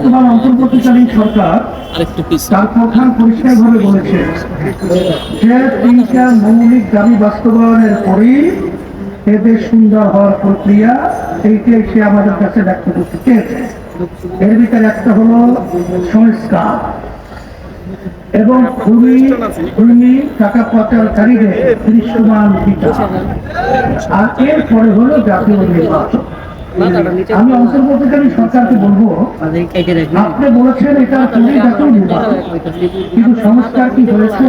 বর্তমান অন্তর্বর্তীকালীন সরকার তার প্রধান পরিষ্কারভাবে বলেছে যে তিনটা মৌলিক দাবি বাস্তবায়নের পরেই এদের সুন্দর হওয়ার প্রক্রিয়া এইটাই সে আমাদের কাছে ব্যক্ত করতে চেয়েছে। এর ভিতরে একটা হলো সংস্কার। এবং খুবই খুবই টাকা পাচারকারীদের দৃশ্যমান বিচার। আর এরপরে হলো জাতীয় নির্বাচন। আমি সরকারকে বলব। আপনি বলেছেন এটা খুবই কিন্তু সংস্কার কি হয়েছে?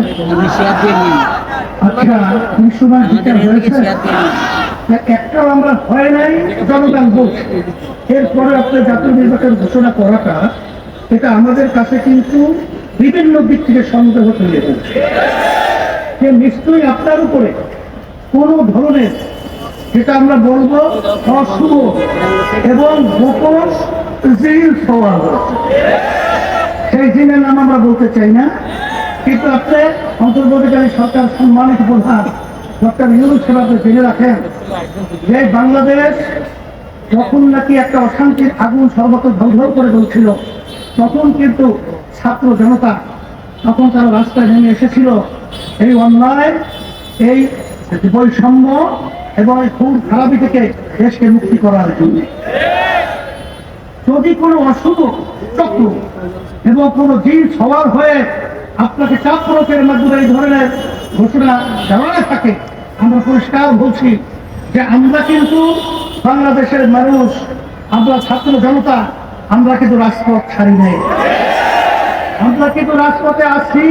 আচ্ছা বিচার হয়েছে? একটাও আমরা হয় নাই জনগণ বলছে এরপরে আপনার জাতীয় নির্বাচন ঘোষণা করাটা এটা আমাদের কাছে কিন্তু বিভিন্ন দিক থেকে সন্দেহ তৈরি যে নিশ্চয়ই আপনার উপরে কোনো ধরনের যেটা আমরা বলব অশুভ এবং গোপন জিল সেই দিনের নাম আমরা বলতে চাই না। কিন্তু আপনি অন্তর্বর্তীকালী সরকার সম্মানিত প্রধান ডক্টর ইউনুস সেবাকে জেনে রাখেন যে বাংলাদেশ যখন নাকি একটা অশান্তির আগুন সর্বত্র ঢলঢল করে চলছিল তখন কিন্তু ছাত্র জনতা তখন তারা রাস্তায় নেমে এসেছিল। এই অন্যায়, এই বৈষম্য এবং এই খুব খারাপি থেকে দেশকে মুক্তি করার জন্য। যদি কোনো অশুভ চক্র এবং কোনো জিন সবার হয়ে আপনাকে চাপ প্রয়োগের মাধ্যমে এই ধরনের ঘোষণা দেওয়া থাকে, আমরা পরিষ্কার বলছি যে আমরা কিন্তু বাংলাদেশের মানুষ, আমরা ছাত্র জনতা, আমরা কিন্তু রাজপথ ছাড়ি নাই। আমরা কিন্তু রাজপথে আছি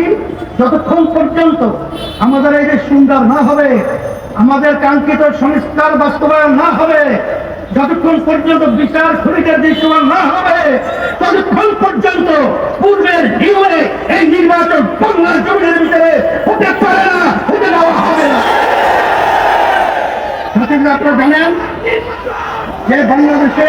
যতক্ষণ পর্যন্ত আমাদের এই যে সুন্দর না হবে, আমাদের কাঙ্ক্ষিত সংস্কার বাস্তবায়ন না হবে, যতক্ষণ পর্যন্ত বিচার খুনিদের দৃশ্যমান না হবে, ততক্ষণ পর্যন্ত পূর্বের নিয়মে এই নির্বাচন বাংলার জমিনের ভিতরে হতে পারে না, হতে দেওয়া হবে না। আপনারা জানেন যে বাংলাদেশে